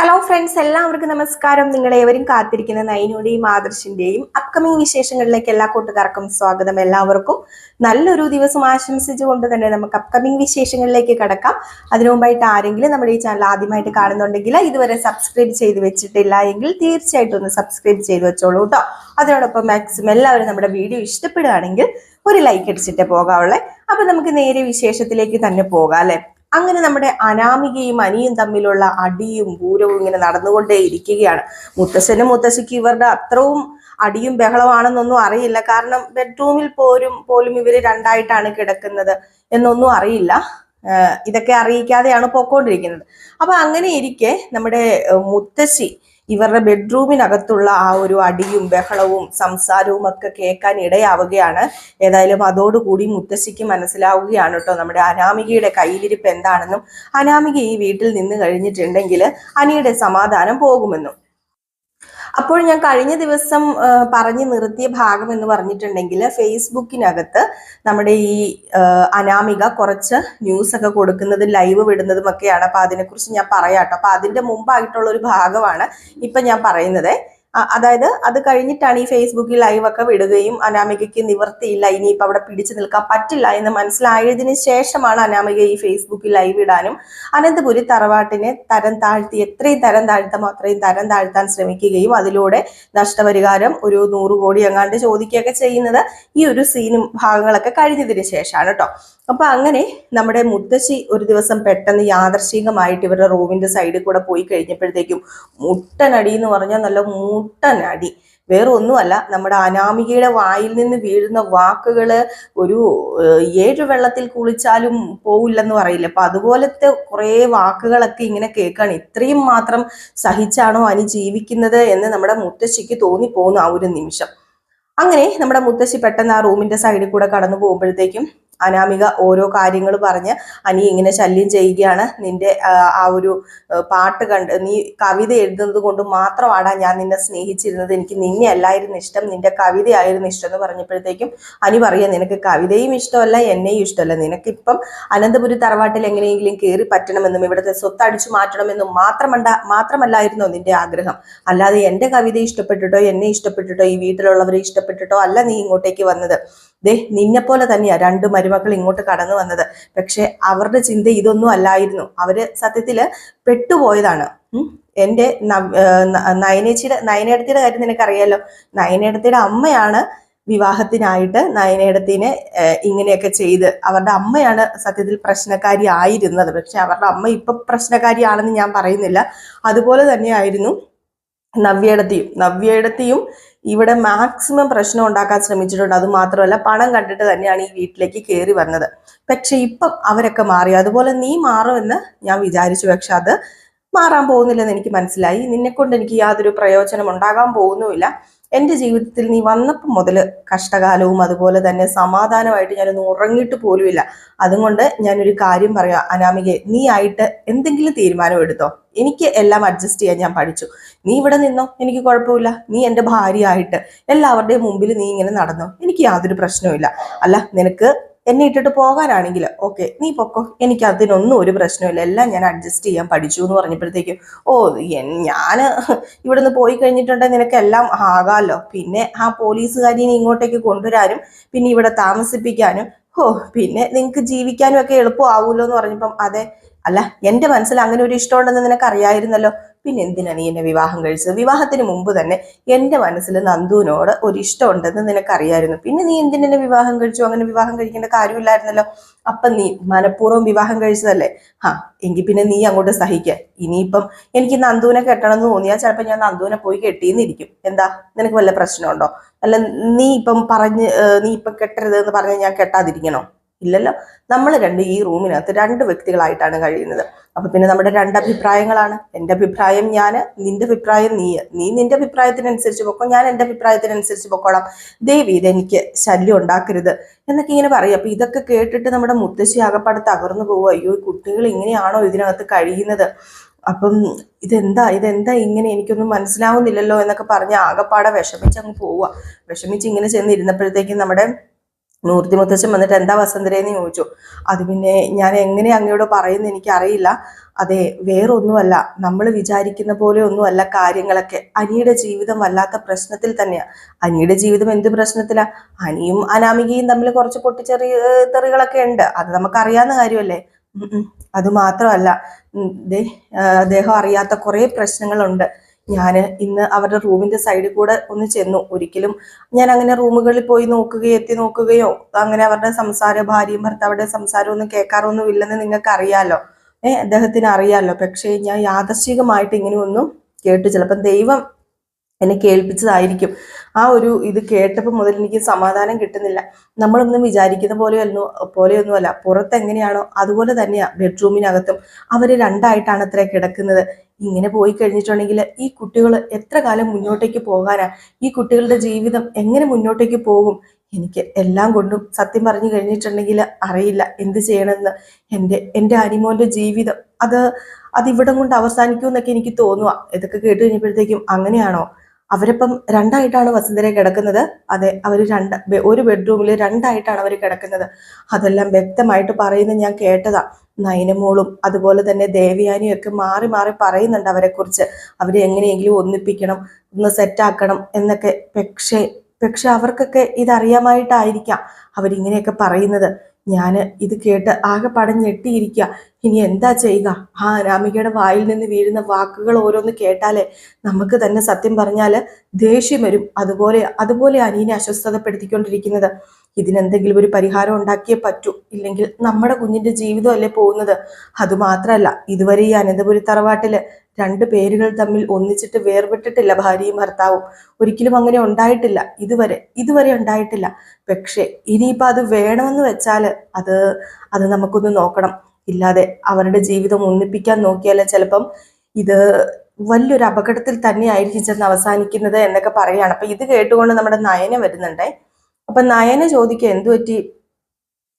Hello friends എല്ലാവർക്കും നമസ്കാരം. നിങ്ങളേവരും കാത്തിരിക്കുന്ന നൈനയുടെയും ആദർശിന്റെയും അപ്കമിങ് വിശേഷങ്ങളിലേക്ക് എല്ലാ കൂട്ടുകാർക്കും സ്വാഗതം. എല്ലാവർക്കും നല്ലൊരു ദിവസം ആശംസിച്ചുകൊണ്ട് തന്നെ നമുക്ക് അപ്കമിങ് വിശേഷങ്ങളിലേക്ക് കടക്കാം. അതിനുമുമ്പായിട്ട് ആരെങ്കിലും നമ്മുടെ ഈ ചാനൽ ആദ്യമായിട്ട് കാണുന്നുണ്ടെങ്കിൽ ഇതുവരെ സബ്സ്ക്രൈബ് ചെയ്ത് വെച്ചിട്ടില്ല എങ്കിൽ തീർച്ചയായിട്ടും ഒന്ന് സബ്സ്ക്രൈബ് ചെയ്ത് വെച്ചോളൂ കേട്ടോ അതിനോടൊപ്പം മാക്സിമം എല്ലാവരും നമ്മുടെ വീഡിയോ ഇഷ്ടപ്പെടുകയാണെങ്കിൽ ഒരു ലൈക്ക് അടിച്ചിട്ട് പോകാവുള്ളേ. അപ്പൊ നമുക്ക് നേരെ വിശേഷത്തിലേക്ക് തന്നെ പോകാം അല്ലെ? അങ്ങനെ നമ്മുടെ അനാമികയും അനിയും തമ്മിലുള്ള അടിയും പൂരവും ഇങ്ങനെ നടന്നുകൊണ്ടേ ഇരിക്കുകയാണ്. മുത്തശ്ശനും മുത്തശ്ശിക്ക് ഇവരുടെ അത്രവും അടിയും ബഹളമാണെന്നൊന്നും അറിയില്ല. കാരണം ബെഡ്റൂമിൽ പോരും പോലും ഇവർ രണ്ടായിട്ടാണ് കിടക്കുന്നത് എന്നൊന്നും അറിയില്ല. ഇതൊക്കെ അറിയിക്കാതെയാണ് പോയിക്കൊണ്ടിരിക്കുന്നത്. അപ്പൊ അങ്ങനെ ഇരിക്കെ നമ്മുടെ മുത്തശ്ശി ഇവരുടെ ബെഡ്റൂമിനകത്തുള്ള ആ ഒരു അടിയും ബഹളവും സംസാരവും ഒക്കെ കേൾക്കാൻ ഇടയാവുകയാണ്. ഏതായാലും അതോടുകൂടി മുത്തശ്ശിക്ക് മനസ്സിലാവുകയാണ് കേട്ടോ നമ്മുടെ അനാമികയുടെ കയ്യിലിരിപ്പ് എന്താണെന്നും. അനാമിക ഈ വീട്ടിൽ നിന്ന് കഴിഞ്ഞിട്ടുണ്ടെങ്കിൽ അനിയുടെ സമാധാനം പോകുമെന്നും. അപ്പോൾ ഞാൻ കഴിഞ്ഞ ദിവസം പറഞ്ഞു നിർത്തിയ ഭാഗം എന്ന് പറഞ്ഞിട്ടുണ്ടെങ്കിൽ ഫേസ്ബുക്കിനകത്ത് നമ്മുടെ ഈ അനാമിക കുറച്ച് ന്യൂസ് ഒക്കെ കൊടുക്കുന്നതും ലൈവ് വിടുന്നതും ഒക്കെയാണ് അപ്പൊ അതിനെക്കുറിച്ച് ഞാൻ പറയാട്ടോ അപ്പൊ അതിന്റെ മുമ്പായിട്ടുള്ള ഒരു ഭാഗമാണ് ഇപ്പൊ ഞാൻ പറയുന്നത്. അതായത് അത് കഴിഞ്ഞിട്ടാണ് ഈ ഫേസ്ബുക്കിൽ ലൈവ് ഒക്കെ വിടുകയും അനാമികയ്ക്ക് നിവർത്തിയില്ല. ഇനിയിപ്പോൾ അവിടെ പിടിച്ചു നിൽക്കാൻ പറ്റില്ല എന്ന് മനസ്സിലായതിനു ശേഷമാണ് അനാമിക ഈ ഫേസ്ബുക്കിൽ ലൈവ് ഇടാനും അനന്തപുരി തറവാട്ടിനെ തരം താഴ്ത്തി എത്രയും തരം താഴ്ത്താമോ അത്രയും തരം താഴ്ത്താൻ ശ്രമിക്കുകയും അതിലൂടെ നഷ്ടപരിഹാരം ഒരു നൂറ് കോടി എങ്ങാണ്ട് ചോദിക്കുകയൊക്കെ ചെയ്യുന്നത് ഈ ഒരു സീനും ഭാഗങ്ങളൊക്കെ കഴിഞ്ഞതിന് ശേഷമാണ് കേട്ടോ അപ്പൊ അങ്ങനെ നമ്മുടെ മുത്തശ്ശി ഒരു ദിവസം പെട്ടെന്ന് യാദർശികമായിട്ട് ഇവരുടെ റൂമിന്റെ സൈഡിൽ കൂടെ പോയി കഴിഞ്ഞപ്പോഴത്തേക്കും മുട്ടനടി എന്ന് പറഞ്ഞാൽ നല്ല മുട്ടനടി. വേറെ ഒന്നുമല്ല നമ്മുടെ അനാമികയുടെ വായിൽ നിന്ന് വീഴുന്ന വാക്കുകൾ ഒരു ഏഴ് വെള്ളത്തിൽ കുളിച്ചാലും പോവില്ലെന്ന് പറയില്ല. അപ്പൊ അതുപോലത്തെ കുറെ വാക്കുകളൊക്കെ ഇങ്ങനെ കേൾക്കാണ്. ഇത്രയും മാത്രം സഹിച്ചാണോ അനി ജീവിക്കുന്നത് എന്ന് നമ്മുടെ മുത്തശ്ശിക്ക് തോന്നിപ്പോകുന്നു ആ ഒരു നിമിഷം. അങ്ങനെ നമ്മുടെ മുത്തശ്ശി പെട്ടെന്ന് ആ റൂമിന്റെ സൈഡിൽ കൂടെ കടന്നു പോകുമ്പോഴത്തേക്കും അനാമിക ഓരോ കാര്യങ്ങൾ പറഞ്ഞ് അനി ഇങ്ങനെ ശല്യം ചെയ്യുകയാണ്. നിന്റെ ആ, ഒരു പാട്ട് കണ്ട് നീ കവിത എഴുതുന്നത് കൊണ്ട് മാത്രമാണ് ഞാൻ നിന്നെ സ്നേഹിച്ചിരുന്നത്. എനിക്ക് നിന്നെ അല്ലായിരുന്നു ഇഷ്ടം. നിന്റെ കവിതയായിരുന്നു ഇഷ്ടം എന്ന് പറഞ്ഞപ്പോഴത്തേക്കും അനി പറയാം നിനക്ക് കവിതയും ഇഷ്ടമല്ല എന്നെയും ഇഷ്ടമല്ല. നിനക്കിപ്പം അനന്തപുരി തറവാട്ടിൽ എങ്ങനെയെങ്കിലും കയറി പറ്റണമെന്നും ഇവിടുത്തെ സ്വത്തടിച്ചു മാറ്റണമെന്നും മാത്രമണ്ട മാത്രമല്ലായിരുന്നോ നിന്റെ ആഗ്രഹം? അല്ലാതെ എന്റെ കവിത ഇഷ്ടപ്പെട്ടിട്ടോ എന്നെ ഇഷ്ടപ്പെട്ടിട്ടോ ഈ വീട്ടിലുള്ളവരെ ഇഷ്ടപ്പെട്ടിട്ടോ അല്ല നീ ഇങ്ങോട്ടേക്ക് വന്നത്. ദേ നിന്നെ പോലെ തന്നെയാ രണ്ട് മരുമക്കൾ ഇങ്ങോട്ട് കടന്നു വന്നത്. പക്ഷെ അവരുടെ ചിന്ത ഇതൊന്നും അല്ലായിരുന്നു. അവർ സത്യത്തിൽ പെട്ടുപോയതാണ്. എന്റെ നയനേച്ചിയുടെ നയനേടത്തിയുടെ കാര്യം നിനക്കറിയാലോ? നയനേടത്തിയുടെ അമ്മയാണ് വിവാഹത്തിനായിട്ട് നയനേടത്തിനെ ഇങ്ങനെയൊക്കെ ചെയ്ത്. അവരുടെ അമ്മയാണ് സത്യത്തിൽ പ്രശ്നക്കാരി ആയിരുന്നത്. പക്ഷെ അവരുടെ അമ്മ ഇപ്പൊ പ്രശ്നക്കാരിയാണെന്ന് ഞാൻ പറയുന്നില്ല. അതുപോലെ തന്നെയായിരുന്നു നവ്യയിടത്തിയും നവ്യയിടത്തിയും ഇവിടെ മാക്സിമം പ്രശ്നം ഉണ്ടാക്കാൻ ശ്രമിച്ചിട്ടുണ്ട്. അത് മാത്രമല്ല പണം കണ്ടിട്ട് തന്നെയാണ് ഈ വീട്ടിലേക്ക് കയറി വന്നത്. പക്ഷെ ഇപ്പം അവരൊക്കെ മാറി. അതുപോലെ നീ മാറുമെന്ന് ഞാൻ വിചാരിച്ചു. പക്ഷെ അത് മാറാൻ പോകുന്നില്ലെന്ന് എനിക്ക് മനസ്സിലായി. നിന്നെക്കൊണ്ട് എനിക്ക് യാതൊരു പ്രയോജനം ഉണ്ടാകാൻ പോകുന്നുമില്ല. എന്റെ ജീവിതത്തിൽ നീ വന്നപ്പോൾ മുതൽ കഷ്ടകാലവും അതുപോലെ തന്നെ സമാധാനമായിട്ട് ഞാനൊന്ന് ഉറങ്ങിയിട്ട് പോലുമില്ല. അതുകൊണ്ട് ഞാനൊരു കാര്യം പറയാം അനാമികെ നീ ആയിട്ട് എന്തെങ്കിലും തീരുമാനം എടുത്തോ. എനിക്ക് എല്ലാം അഡ്ജസ്റ്റ് ചെയ്യാൻ ഞാൻ പഠിച്ചു. നീ ഇവിടെ നിന്നോ? എനിക്ക് കുഴപ്പമില്ല. നീ എന്റെ ഭാര്യയായിട്ട് എല്ലാവരുടെയും മുമ്പിൽ നീ ഇങ്ങനെ നടന്നോ? എനിക്ക് യാതൊരു പ്രശ്നവുമില്ല. അല്ല നിനക്ക് എന്നെ ഇട്ടിട്ട് പോകാനാണെങ്കിൽ ഓക്കെ നീ പൊക്കോ. എനിക്ക് അതിനൊന്നും ഒരു പ്രശ്നമില്ല എല്ലാം ഞാൻ അഡ്ജസ്റ്റ് ചെയ്യാൻ പഠിച്ചു എന്ന് പറഞ്ഞപ്പോഴത്തേക്കും ഓ ഞാൻ ഇവിടുന്ന് പോയി കഴിഞ്ഞിട്ടുണ്ടെങ്കിൽ നിനക്ക് എല്ലാം ആകാമല്ലോ പിന്നെ ആ പോലീസുകാരിനെ ഇങ്ങോട്ടേക്ക് കൊണ്ടുവരാനും പിന്നെ ഇവിടെ താമസിപ്പിക്കാനും ഓ പിന്നെ നിങ്ങൾക്ക് ജീവിക്കാനും ഒക്കെ എളുപ്പമാവുമല്ലോ എന്ന് പറഞ്ഞപ്പം അതെ അല്ല എന്റെ മനസ്സിൽ അങ്ങനെ ഒരു ഇഷ്ടമുണ്ടെന്ന് നിനക്ക് അറിയായിരുന്നല്ലോ പിന്നെ എന്തിനാണ് നീ എന്നെ വിവാഹം കഴിച്ചത്? വിവാഹത്തിന് മുമ്പ് തന്നെ എന്റെ മനസ്സിൽ നന്ദുവിനോട് ഒരു ഇഷ്ടമുണ്ടെന്ന് നിനക്കറിയായിരുന്നു. പിന്നെ നീ എന്തിനെ വിവാഹം കഴിച്ചു? അങ്ങനെ വിവാഹം കഴിക്കേണ്ട കാര്യമില്ലായിരുന്നല്ലോ. അപ്പൊ നീ മനഃപൂർവം വിവാഹം കഴിച്ചതല്ലേ? ആ എങ്കിൽ പിന്നെ നീ അങ്ങോട്ട് സഹിക്കുക ഇനിയിപ്പം എനിക്ക് നന്ദുവിനെ കെട്ടണം എന്ന് തോന്നിയാൽ ചിലപ്പോൾ ഞാൻ നന്ദുവിനെ പോയി കെട്ടിയെന്നിരിക്കും എന്താ? നിനക്ക് വല്ല പ്രശ്നമുണ്ടോ? അല്ല നീ ഇപ്പം പറഞ്ഞ് നീ ഇപ്പം കെട്ടരുത് എന്ന് പറഞ്ഞ് ഞാൻ കെട്ടാതിരിക്കണോ? ഇല്ലല്ലോ. നമ്മൾ രണ്ട് ഈ റൂമിനകത്ത് രണ്ട് വ്യക്തികളായിട്ടാണ് കഴിയുന്നത്. അപ്പൊ പിന്നെ നമ്മുടെ രണ്ട് അഭിപ്രായങ്ങളാണ്. എന്റെ അഭിപ്രായം ഞാൻ നിന്റെ അഭിപ്രായം നീ. നീ നിന്റെ അഭിപ്രായത്തിനനുസരിച്ച് പൊക്കോ ഞാൻ എന്റെ അഭിപ്രായത്തിനനുസരിച്ച് പൊക്കോളാം. ദേവി ഇതെനിക്ക് ശല്യം ഉണ്ടാക്കരുത് എന്നൊക്കെ ഇങ്ങനെ പറയും. അപ്പൊ ഇതൊക്കെ കേട്ടിട്ട് നമ്മുടെ മുത്തശ്ശി ആകപ്പാട് തകർന്നു പോവുക. അയ്യോ കുട്ടികൾ ഇങ്ങനെയാണോ ഇതിനകത്ത് കഴിയുന്നത്? അപ്പം ഇതെന്താ? ഇതെന്താ ഇങ്ങനെ? എനിക്കൊന്നും മനസ്സിലാവുന്നില്ലല്ലോ എന്നൊക്കെ പറഞ്ഞ് ആകപ്പാടെ വിഷമിച്ച് അങ്ങ് പോവുക. വിഷമിച്ച് ഇങ്ങനെ ചെന്നിരുന്നപ്പോഴത്തേക്കും നമ്മുടെ മൂർത്തി മുത്തച്ഛൻ വന്നിട്ട് എന്താ വസന്തരേന്ന് ചോദിച്ചു. അത് പിന്നെ ഞാൻ എങ്ങനെ അങ്ങയോട് പറയുന്ന എനിക്കറിയില്ല. അതെ വേറൊന്നുമല്ല. നമ്മൾ വിചാരിക്കുന്ന പോലെ ഒന്നുമല്ല കാര്യങ്ങളൊക്കെ. അനിയുടെ ജീവിതം വല്ലാത്ത പ്രശ്നത്തിൽ തന്നെയാണ് അനിയുടെ ജീവിതം എന്ത് പ്രശ്നത്തിലാ? അനിയും അനാമികയും തമ്മിൽ കുറച്ച് പൊട്ടിച്ചെറിയ തെറികളൊക്കെ ഉണ്ട്. അത് നമുക്കറിയാവുന്ന കാര്യമല്ലേ. അത് മാത്രമല്ല. അദ്ദേഹം അറിയാത്ത കുറേ പ്രശ്നങ്ങളുണ്ട്. ഞാൻ ഇന്ന് അവരുടെ റൂമിന്റെ സൈഡിൽ കൂടെ ഒന്ന് ചെന്നു. ഒരിക്കലും ഞാൻ അങ്ങനെ റൂമുകളിൽ പോയി നോക്കുകയോ എത്തി നോക്കുകയോ അങ്ങനെ അവരുടെ സംസാര ഭാര്യയും ഭർത്താവരുടെ സംസാരം ഒന്നും കേൾക്കാറൊന്നും ഇല്ലെന്ന് നിങ്ങൾക്ക് അറിയാലോ ഏഹ് അദ്ദേഹത്തിന് അറിയാലോ? പക്ഷേ ഞാൻ യാദർശികമായിട്ട് ഇങ്ങനെയൊന്നും കേട്ടു ചിലപ്പം ദൈവം എന്നെ കേൾപ്പിച്ചതായിരിക്കും. ആ ഒരു ഇത് കേട്ടപ്പോൾ മുതൽ എനിക്ക് സമാധാനം കിട്ടുന്നില്ല. നമ്മളൊന്നും വിചാരിക്കുന്ന പോലെയൊന്നും പോലെയൊന്നുമല്ല. പുറത്ത് എങ്ങനെയാണോ അതുപോലെ തന്നെയാണ് ബെഡ്റൂമിനകത്തും. അവർ രണ്ടായിട്ടാണ് അത്ര കിടക്കുന്നത്. ഇങ്ങനെ പോയി കഴിഞ്ഞിട്ടുണ്ടെങ്കിൽ ഈ കുട്ടികൾ എത്ര കാലം മുന്നോട്ടേക്ക് പോകാനാ? ഈ കുട്ടികളുടെ ജീവിതം എങ്ങനെ മുന്നോട്ടേക്ക് പോകും? എനിക്ക് എല്ലാം കൊണ്ടും സത്യം പറഞ്ഞു കഴിഞ്ഞിട്ടുണ്ടെങ്കിൽ അറിയില്ല എന്ത് ചെയ്യണമെന്ന്. എന്റെ എന്റെ അനിമോന്റെ ജീവിതം അത് അതിവിടം കൊണ്ട് അവസാനിക്കുമെന്നൊക്കെ എനിക്ക് തോന്നുക ഇതൊക്കെ കേട്ട് കഴിഞ്ഞപ്പോഴത്തേക്കും അങ്ങനെയാണോ? അവരിപ്പം രണ്ടായിട്ടാണ് വസന്തരെ കിടക്കുന്നത്. അതെ അവർ രണ്ട് ഒരു ബെഡ്റൂമിൽ രണ്ടായിട്ടാണ് അവർ കിടക്കുന്നത്. അതെല്ലാം വ്യക്തമായിട്ട് പറയുന്നത് ഞാൻ കേട്ടതാ. നയനമോളും അതുപോലെ തന്നെ ദേവിയാനിയും ഒക്കെ മാറി മാറി പറയുന്നുണ്ട് അവരെക്കുറിച്ച്. അവരെ എങ്ങനെയെങ്കിലും ഒന്നിപ്പിക്കണം ഒന്ന് സെറ്റാക്കണം എന്നൊക്കെ. പക്ഷേ പക്ഷെ അവർക്കൊക്കെ ഇതറിയാമായിട്ടായിരിക്കാം അവരിങ്ങനെയൊക്കെ പറയുന്നത്. ഞാൻ ഇത് കേട്ട് ആകെ പടഞ്ഞെട്ടിയിരിക്കുക ഇനി എന്താ ചെയ്യുക? ആ അനാമികയുടെ വായിൽ നിന്ന് വീഴുന്ന വാക്കുകൾ ഓരോന്ന് കേട്ടാലേ നമുക്ക് തന്നെ സത്യം പറഞ്ഞാൽ ദേഷ്യം വരും. അതുപോലെ അതുപോലെ അനീനെ അസ്വസ്ഥതപ്പെടുത്തിക്കൊണ്ടിരിക്കുന്നത്. ഇതിനെന്തെങ്കിലും ഒരു പരിഹാരം ഉണ്ടാക്കിയേ പറ്റൂ. ഇല്ലെങ്കിൽ നമ്മുടെ കുഞ്ഞിന്റെ ജീവിതമല്ലേ പോകുന്നത്? അതുമാത്രമല്ല ഇതുവരെ ഈ അനന്തപുരി തറവാട്ടിൽ രണ്ട് പേരുകൾ തമ്മിൽ ഒന്നിച്ചിട്ട് വേർപെട്ടിട്ടില്ല ഭാര്യയും ഭർത്താവും. ഒരിക്കലും അങ്ങനെ ഉണ്ടായിട്ടില്ല. ഇതുവരെ ഇതുവരെ ഉണ്ടായിട്ടില്ല. പക്ഷേ ഇനിയിപ്പോൾ അത് വേണമെന്ന് വെച്ചാൽ അത് അത് നമുക്കൊന്ന് നോക്കണം. ഇല്ലാതെ അവരുടെ ജീവിതം ഒന്നിപ്പിക്കാൻ നോക്കിയാൽ ചിലപ്പം ഇത് വലിയൊരു അപകടത്തിൽ തന്നെയായിരിക്കും ചെന്ന് അവസാനിക്കുന്നത് എന്നൊക്കെ പറയുകയാണ് അപ്പം ഇത് കേട്ടുകൊണ്ട് നമ്മുടെ നയന വരുന്നുണ്ടേ. അപ്പം നയന ചോദിക്കുക എന്തു പറ്റി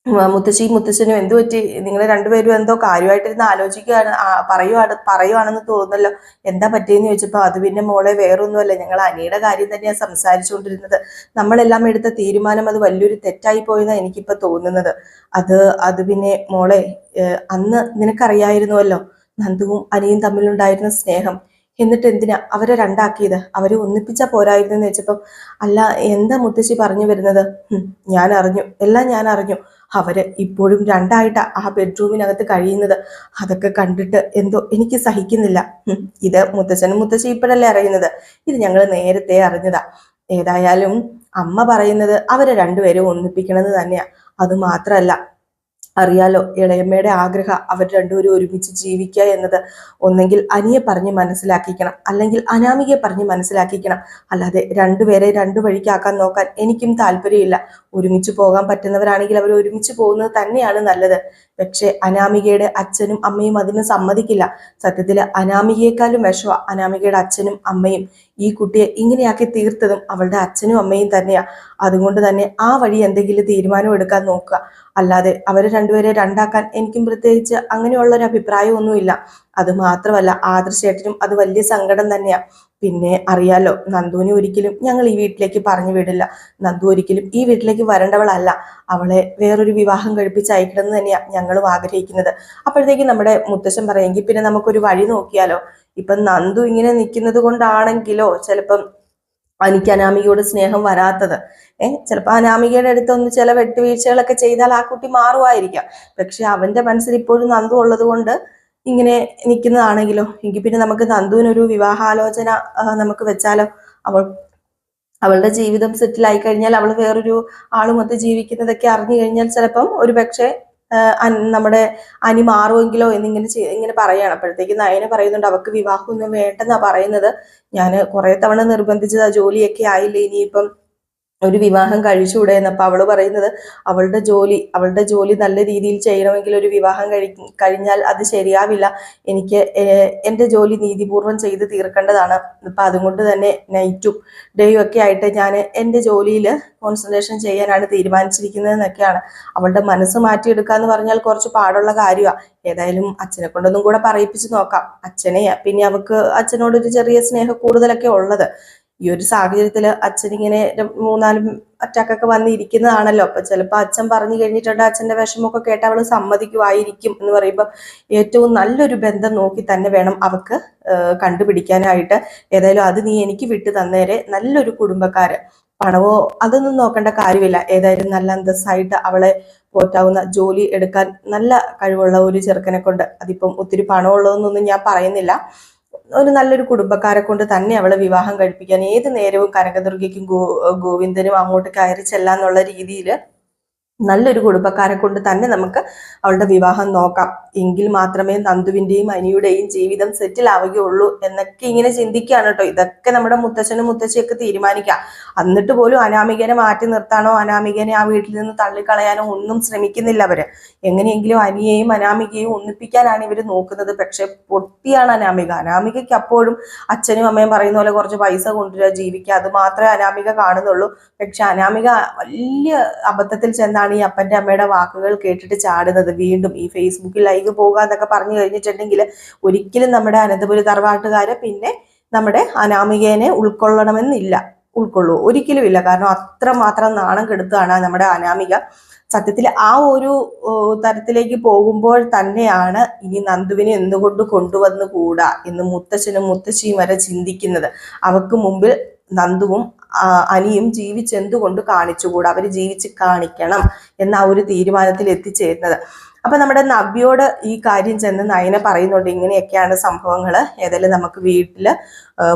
ഉം, മുത്തശ്ശിയും മുത്തശ്ശനും എന്തു പറ്റി? നിങ്ങൾ രണ്ടുപേരും എന്തോ കാര്യമായിട്ടിരുന്ന് ആലോചിക്കുകയാണ്. പറയുവാണ് പറയുവാണെന്ന് തോന്നുന്നല്ലോ. എന്താ പറ്റിയെന്ന് ചോദിച്ചപ്പോൾ അത് പിന്നെ മോളെ വേറൊന്നുമല്ല. ഞങ്ങൾ അനിയുടെ കാര്യം തന്നെയാണ് സംസാരിച്ചുകൊണ്ടിരുന്നത്. നമ്മളെല്ലാം എടുത്ത തീരുമാനം അത് വലിയൊരു തെറ്റായി പോയെന്നാണ് എനിക്കിപ്പോൾ തോന്നുന്നത്. അത് അത് പിന്നെ മോളെ അന്ന് നിനക്കറിയായിരുന്നുവല്ലോ നന്ദുവും അനിയും തമ്മിലുണ്ടായിരുന്ന സ്നേഹം. എന്നിട്ട് എന്തിനാ അവരെ രണ്ടാക്കിയത്? അവരെ ഒന്നിപ്പിച്ചാൽ പോരായിരുന്നു എന്ന് വെച്ചപ്പം അല്ല എന്താ മുത്തശ്ശി പറഞ്ഞു വരുന്നത്? ഞാൻ അറിഞ്ഞു എല്ലാം ഞാൻ അറിഞ്ഞു അവർ ഇപ്പോഴും രണ്ടായിട്ട് ആ ബെഡ്റൂമിനകത്ത് കഴിയുന്നത്. അതൊക്കെ കണ്ടിട്ട് എന്തോ എനിക്ക് സഹിക്കുന്നില്ല. ഇത് മുത്തച്ഛനും മുത്തശ്ശി ഇപ്പോഴല്ലേ അറിയുന്നത്? ഇത് ഞങ്ങൾ നേരത്തെ അറിഞ്ഞതാ. ഏതായാലും അമ്മ പറയുന്നത് അവരെ രണ്ടുപേരും ഒന്നിപ്പിക്കണമെന്ന് തന്നെയാ. അത് മാത്രമല്ല അറിയാലോ ഇളയമ്മയുടെ ആഗ്രഹം അവർ രണ്ടുപേരും ഒരുമിച്ച് ജീവിക്കുക എന്നത് ഒന്നെങ്കിൽ അനിയെ പറഞ്ഞ് മനസ്സിലാക്കിക്കണം അല്ലെങ്കിൽ അനാമികയെ പറഞ്ഞ് മനസ്സിലാക്കിക്കണം. അല്ലാതെ രണ്ടുപേരെ രണ്ടു വഴിക്കാക്കാൻ നോക്കാൻ എനിക്കും താല്പര്യമില്ല. ഒരുമിച്ച് പോകാൻ പറ്റുന്നവരാണെങ്കിൽ അവർ ഒരുമിച്ച് പോകുന്നത് തന്നെയാണ് നല്ലത്. പക്ഷേ അനാമികയുടെ അച്ഛനും അമ്മയും അതിന് സമ്മതിക്കില്ല. സത്യത്തിൽ അനാമികയെക്കാളും വിഷമ അനാമികയുടെ അച്ഛനും അമ്മയും. ഈ കുട്ടിയെ ഇങ്ങനെയാക്കി തീർത്തതും അവളുടെ അച്ഛനും അമ്മയും തന്നെയാണ് അതുകൊണ്ട് തന്നെ ആ വഴി എന്തെങ്കിലും തീരുമാനം എടുക്കാൻ നോക്കുക. അല്ലാതെ അവരെ രണ്ടുപേരെ രണ്ടാക്കാൻ എനിക്കും പ്രത്യേകിച്ച് അങ്ങനെയുള്ള ഒരു അഭിപ്രായമൊന്നുമില്ല. അത് മാത്രമല്ല ആദർശേട്ടനും അത് വലിയ സങ്കടം തന്നെയാ. പിന്നെ അറിയാലോ നന്ദുവിനെ ഒരിക്കലും ഞങ്ങൾ ഈ വീട്ടിലേക്ക് പറഞ്ഞു വിടില്ല. നന്ദു ഒരിക്കലും ഈ വീട്ടിലേക്ക് വരേണ്ടവളല്ല. അവളെ വേറൊരു വിവാഹം കഴിപ്പിച്ച് അയക്കണമെന്ന് തന്നെയാ ഞങ്ങളും ആഗ്രഹിക്കുന്നത്. അപ്പോഴത്തേക്ക് നമ്മുടെ മുത്തശ്ശൻ പറയുമെങ്കിൽ പിന്നെ നമുക്കൊരു വഴി നോക്കിയാലോ? ഇപ്പം നന്ദു ഇങ്ങനെ നിൽക്കുന്നത് കൊണ്ടാണെങ്കിലോ ചിലപ്പം എനിക്ക് അനാമികയോട് സ്നേഹം വരാത്തത്. ഏഹ് ചിലപ്പോൾ അനാമികയുടെ അടുത്ത് ഒന്ന് ചില വെട്ടുവീഴ്ചകളൊക്കെ ചെയ്താൽ ആ കുട്ടി മാറുമായിരിക്കാം. പക്ഷെ അവന്റെ മനസ്സിൽ ഇപ്പോഴും നന്ദു ഉള്ളത് കൊണ്ട് ഇങ്ങനെ നിൽക്കുന്നതാണെങ്കിലോ എങ്കിൽ പിന്നെ നമുക്ക് നന്ദുവിനൊരു വിവാഹാലോചന നമുക്ക് വെച്ചാലോ? അവൾ അവളുടെ ജീവിതം സെറ്റിലായി കഴിഞ്ഞാൽ അവൾ വേറൊരു ആളുമൊത്ത് ജീവിക്കുന്നതൊക്കെ അറിഞ്ഞു കഴിഞ്ഞാൽ ചിലപ്പം ഒരു പക്ഷേ നമ്മുടെ അനി മാറുമെങ്കിലോ എന്നിങ്ങനെ ഇങ്ങനെ പറയുകയാണ് അപ്പോഴത്തേക്ക് നയന പറയുന്നുണ്ട് അവൾക്ക് വിവാഹമൊന്നും വേണ്ടെന്നാ പറയുന്നത്. ഞാൻ കുറെ തവണ നിർബന്ധിച്ചത് ആ ജോലിയൊക്കെ ആയില്ലേ ഇനിയിപ്പം ഒരു വിവാഹം കഴിച്ചുകൂടെ എന്ന് അവൾ പറയുന്നത് അവളുടെ ജോലി അവളുടെ ജോലി നല്ല രീതിയിൽ ചെയ്യണമെങ്കിൽ ഒരു വിവാഹം കഴി കഴിഞ്ഞാൽ അത് ശരിയാവില്ല. എനിക്ക് എന്റെ ജോലി നീതിപൂർവം ചെയ്ത് തീർക്കേണ്ടതാണ്. അപ്പം അതുകൊണ്ട് തന്നെ നൈറ്റും ഡേയും ഒക്കെ ആയിട്ട് ഞാൻ എന്റെ ജോലിയിൽ കോൺസെൻട്രേഷൻ ചെയ്യാനാണ് തീരുമാനിച്ചിരിക്കുന്നത് എന്നൊക്കെയാണ് അവളുടെ മനസ്സ് മാറ്റിയെടുക്കുക എന്ന് പറഞ്ഞാൽ കുറച്ച് പാടുള്ള കാര്യമാണ് ഏതായാലും അച്ഛനെ കൊണ്ടൊന്നും കൂടെ പറയിപ്പിച്ച് നോക്കാം. അച്ഛനെ പിന്നെ അവൾക്ക് അച്ഛനോടൊരു ചെറിയ സ്നേഹം കൂടുതലൊക്കെ ഉള്ളത്. ഈ ഒരു സാഹചര്യത്തിൽ ര- മൂന്നാലും അറ്റാക്കൊക്കെ വന്നിരിക്കുന്നതാണല്ലോ. അപ്പൊ ചിലപ്പോൾ അച്ഛൻ പറഞ്ഞു കഴിഞ്ഞിട്ടുണ്ട് അച്ഛന്റെ വിഷമമൊക്കെ കേട്ട് അവൾ സമ്മതിക്കുമായിരിക്കും എന്ന് പറയുമ്പോൾ ഏറ്റവും നല്ലൊരു ബന്ധം നോക്കി തന്നെ വേണം അവക്ക് കണ്ടുപിടിക്കാനായിട്ട്. ഏതായാലും അത് നീ എനിക്ക് വിട്ടു തന്നേരെ. നല്ലൊരു കുടുംബക്കാര്. പണവോ അതൊന്നും നോക്കേണ്ട കാര്യമില്ല. ഏതായാലും നല്ല അന്തസ്സായിട്ട് അവളെ പോറ്റാവുന്ന ജോലി എടുക്കാൻ നല്ല കഴിവുള്ള ഒരു ചെറുക്കനെ കൊണ്ട് അതിപ്പം ഒത്തിരി പണമുള്ളതെന്നൊന്നും ഞാൻ പറയുന്നില്ല. ഒരു നല്ലൊരു കുടുംബക്കാരെ കൊണ്ട് തന്നെ അവളെ വിവാഹം കഴിപ്പിക്കാൻ ഏത് നേരവും കനകദുർഗയ്ക്കും ഗോ ഗോവിന്ദനും അങ്ങോട്ട് കയറി ചെല്ലാന്നുള്ള രീതിയിൽ നല്ലൊരു കുടുംബക്കാരെ കൊണ്ട് തന്നെ നമുക്ക് അവളുടെ വിവാഹം നോക്കാം. എങ്കിൽ മാത്രമേ നന്ദുവിന്റെയും അനിയുടെയും ജീവിതം സെറ്റിൽ ആവുകയുള്ളൂ എന്നൊക്കെ ഇങ്ങനെ ചിന്തിക്കുകയാണ് കേട്ടോ. ഇതൊക്കെ നമ്മുടെ മുത്തച്ഛനും മുത്തശ്ശിയൊക്കെ തീരുമാനിക്കാം എന്നിട്ട് പോലും അനാമികനെ മാറ്റി നിർത്താനോ അനാമികനെ ആ വീട്ടിൽ നിന്ന് തള്ളിക്കളയാനോ ഒന്നും ശ്രമിക്കുന്നില്ല അവർ. എങ്ങനെയെങ്കിലും അനിയെയും അനാമികയും ഒന്നിപ്പിക്കാനാണ് ഇവർ നോക്കുന്നത്. പക്ഷെ പൊട്ടിയാണ് അനാമിക. അനാമികയ്ക്ക് അപ്പോഴും അച്ഛനും അമ്മയും പറയുന്ന പോലെ കുറച്ച് പൈസ കൊണ്ടുവരിക ജീവിക്കുക. അത് മാത്രമേ അനാമിക കാണുന്നുള്ളൂ. പക്ഷെ അനാമിക വലിയ അബദ്ധത്തിൽ ചെന്നാണ് ഈ അപ്പന്റെ അമ്മയുടെ വാക്കുകൾ കേട്ടിട്ട് ചാടുന്നത്. വീണ്ടും ഈ ഫേസ്ബുക്കിൽ ലൈവ് പോകുക എന്നൊക്കെ പറഞ്ഞു കഴിഞ്ഞിട്ടുണ്ടെങ്കിൽ ഒരിക്കലും നമ്മുടെ അനന്തപുരി തറവാട്ടുകാരെ പിന്നെ നമ്മുടെ അനാമികേനെ ഉൾക്കൊള്ളണമെന്നില്ല. ഉൾക്കൊള്ളൂ. ഒരിക്കലും ഇല്ല. കാരണം അത്രമാത്രം നാണം കെടുത്തുകയാണ് നമ്മുടെ അനാമിക. സത്യത്തിൽ ആ ഒരു തരത്തിലേക്ക് പോകുമ്പോൾ തന്നെയാണ് ഇനി നന്ദുവിനെ എന്തുകൊണ്ട് കൊണ്ടുവന്നുകൂടാ എന്ന് മുത്തച്ഛനും മുത്തശ്ശിയും വരെ ചിന്തിക്കുന്നത്. അവക്ക് മുമ്പിൽ നന്ദുവും അനിയും ജീവിച്ചെന്തുകൊണ്ട് കാണിച്ചുകൂടാ? അവർ ജീവിച്ച് കാണിക്കണം എന്ന ആ ഒരു തീരുമാനത്തിൽ എത്തിച്ചേരുന്നത്. അപ്പൊ നമ്മുടെ നവ്യോട് ഈ കാര്യം ചെന്ന് നയന പറയുന്നുണ്ട് ഇങ്ങനെയൊക്കെയാണ് സംഭവങ്ങൾ ഏതായാലും നമുക്ക് വീട്ടിൽ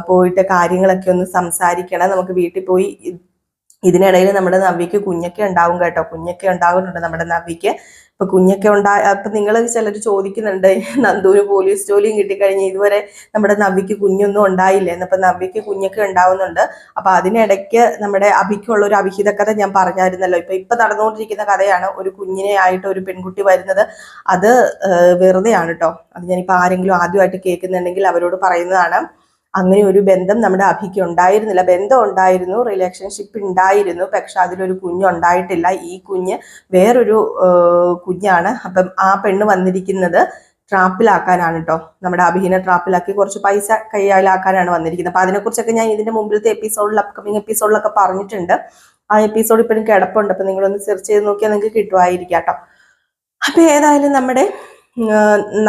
പോയിട്ട് കാര്യങ്ങളൊക്കെ ഒന്ന് സംസാരിക്കണം. നമുക്ക് വീട്ടിൽ പോയി ഇതിനിടയിൽ നമ്മുടെ നവ്യക്ക് കുഞ്ഞൊക്കെ ഉണ്ടാവും കേട്ടോ. കുഞ്ഞൊക്കെ ഉണ്ടാകുന്നുണ്ട് നമ്മുടെ നവ്യക്ക് ഇപ്പൊ കുഞ്ഞൊക്കെ ഉണ്ടാ അപ്പൊ നിങ്ങൾ ചിലർ ചോദിക്കുന്നുണ്ട് നന്ദൂര് പോലീസ് ജോലിയും കിട്ടിക്കഴിഞ്ഞ് ഇതുവരെ നമ്മുടെ നവ്യക്ക് കുഞ്ഞൊന്നും ഉണ്ടായില്ല? എന്നപ്പോ നവ്യക്ക് കുഞ്ഞൊക്കെ ഉണ്ടാവുന്നുണ്ട്. അപ്പൊ അതിനിടയ്ക്ക് നമ്മുടെ അഭിക്കുള്ള ഒരു അഭിഹിത കഥ ഞാൻ പറഞ്ഞായിരുന്നല്ലോ. ഇപ്പൊ ഇപ്പൊ നടന്നുകൊണ്ടിരിക്കുന്ന കഥയാണ് ഒരു കുഞ്ഞിനെ ആയിട്ട് ഒരു പെൺകുട്ടി വരുന്നത്. അത് വെറുതെയാണ് കേട്ടോ. അത് ഞാനിപ്പോ ആരെങ്കിലും ആദ്യമായിട്ട് കേൾക്കുന്നുണ്ടെങ്കിൽ അവരോട് പറയുന്നതാണ്. അങ്ങനെ ഒരു ബന്ധം നമ്മുടെ അഭിക്ക് ഉണ്ടായിരുന്നില്ല. ബന്ധം ഉണ്ടായിരുന്നു റിലേഷൻഷിപ്പ് ഉണ്ടായിരുന്നു പക്ഷെ അതിലൊരു കുഞ്ഞുണ്ടായിട്ടില്ല ഈ കുഞ്ഞ് വേറൊരു കുഞ്ഞാണ്. അപ്പം ആ പെണ്ണ് വന്നിരിക്കുന്നത് ട്രാപ്പിലാക്കാനാണ് കേട്ടോ നമ്മുടെ അഭിഹിനെ ട്രാപ്പിലാക്കി കുറച്ച് പൈസ കൈയാലാക്കാനാണ് വന്നിരിക്കുന്നത്. അപ്പൊ അതിനെക്കുറിച്ചൊക്കെ ഞാൻ ഇതിന്റെ മുമ്പിലത്തെ എപ്പിസോഡിൽ അപ്കമിങ് എപ്പിസോഡിലൊക്കെ പറഞ്ഞിട്ടുണ്ട്. ആ എപ്പിസോഡ് ഇപ്പോഴും കിടപ്പുണ്ട്. അപ്പൊ നിങ്ങളൊന്ന് സെർച്ച് ചെയ്ത് നോക്കിയാൽ നിങ്ങൾക്ക് കിട്ടുമായിരിക്കാം കേട്ടോ അപ്പൊ ഏതായാലും നമ്മുടെ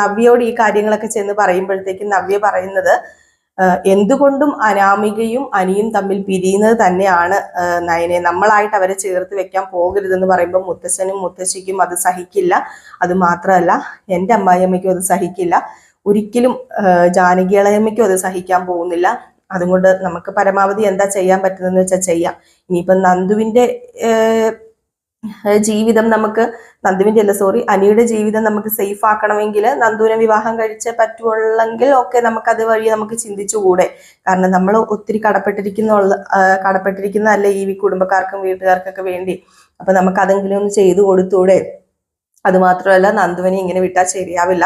നവ്യയോട് ഈ കാര്യങ്ങളൊക്കെ ചെന്ന് പറയുമ്പോഴത്തേക്കും നവ്യ പറയുന്നത് എന്തുകൊണ്ടും അനാമികയും അനിയും തമ്മിൽ പിരിയുന്നത് തന്നെയാണ്. നയനെ നമ്മളായിട്ട് അവരെ ചേർത്ത് വെക്കാൻ പോകരുതെന്ന് പറയുമ്പോൾ മുത്തശ്ശനും മുത്തശ്ശിക്കും അത് സഹിക്കില്ല. അത് മാത്രമല്ല എന്റെ അമ്മായിയമ്മയ്ക്കും അത് സഹിക്കില്ല. ഒരിക്കലും ജാനകിയളയമ്മയ്ക്കും അത് സഹിക്കാൻ പോകുന്നില്ല. അതുകൊണ്ട് നമുക്ക് പരമാവധി എന്താ ചെയ്യാൻ പറ്റുന്നതെന്ന് വെച്ചാൽ ചെയ്യാം. ഇനിയിപ്പം നന്ദുവിന്റെ ജീവിതം നമുക്ക് നന്ദുവിന്റെ അല്ല സോറി അനിയുടെ ജീവിതം നമുക്ക് സേഫ് ആക്കണമെങ്കിൽ നന്ദുവിനെ വിവാഹം കഴിച്ച് പറ്റുള്ളെങ്കിൽ ഒക്കെ നമുക്ക് അത് വഴി നമുക്ക് ചിന്തിച്ചുകൂടെ. കാരണം നമ്മൾ ഒത്തിരി കടപ്പെട്ടിരിക്കുന്ന കടപ്പെട്ടിരിക്കുന്നതല്ലേ ഈ കുടുംബക്കാർക്കും വീട്ടുകാർക്കൊക്കെ വേണ്ടി. അപ്പൊ നമുക്ക് അതെങ്കിലും ഒന്ന് ചെയ്തു കൊടുത്തൂടെ? അതുമാത്രമല്ല നന്ദുവിനെ ഇങ്ങനെ വിട്ടാൽ ശരിയാവില്ല.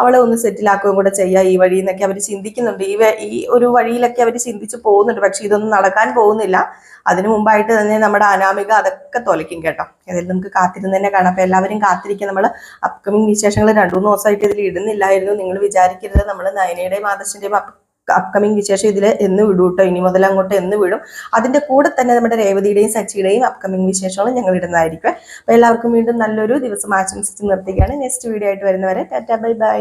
അവളെ ഒന്ന് സെറ്റിലാക്കുകയും കൂടെ ചെയ്യാം ഈ വഴി എന്നൊക്കെ അവർ ചിന്തിക്കുന്നുണ്ട്. ഈ ഈ ഒരു വഴിയിലൊക്കെ അവർ ചിന്തിച്ച് പോകുന്നുണ്ട്. പക്ഷെ ഇതൊന്നും നടക്കാൻ പോകുന്നില്ല. അതിനു മുമ്പായിട്ട് തന്നെ നമ്മുടെ അനാമിക അതൊക്കെ തൊലയ്ക്കും കേട്ടോ. അതിൽ നമുക്ക് കാത്തിരുന്ന് തന്നെ കാണാം. അപ്പൊ എല്ലാവരും കാത്തിരിക്കുക. നമ്മൾ അപ്കമിങ് വിശേഷങ്ങൾ രണ്ടു മൂന്ന് ദിവസമായിട്ട് ഇതിൽ ഇടുന്നില്ലായിരുന്നു. നിങ്ങൾ വിചാരിക്കരുത്. നമ്മൾ നയനയുടെയും ആദർശിന്റെയും അപ്കമിങ് വിശേഷം ഇതിൽ എന്ന് വിടും കേട്ടോ ഇനി മുതൽ അങ്ങോട്ട് എന്ന് വിടും. അതിന്റെ കൂടെ തന്നെ നമ്മുടെ രേവതിയുടെയും സച്ചിയുടെയും അപ്കമിങ് വിശേഷങ്ങളും ഞങ്ങൾ ഇടുന്നതായിരിക്കും. അപ്പോൾ എല്ലാവർക്കും വീണ്ടും നല്ലൊരു ദിവസം ആശംസിച്ച് നിർത്തിക്കുകയാണ് നെക്സ്റ്റ് വീഡിയോ ആയിട്ട് വരുന്നവരെ ടാറ്റാ ബൈ ബൈ.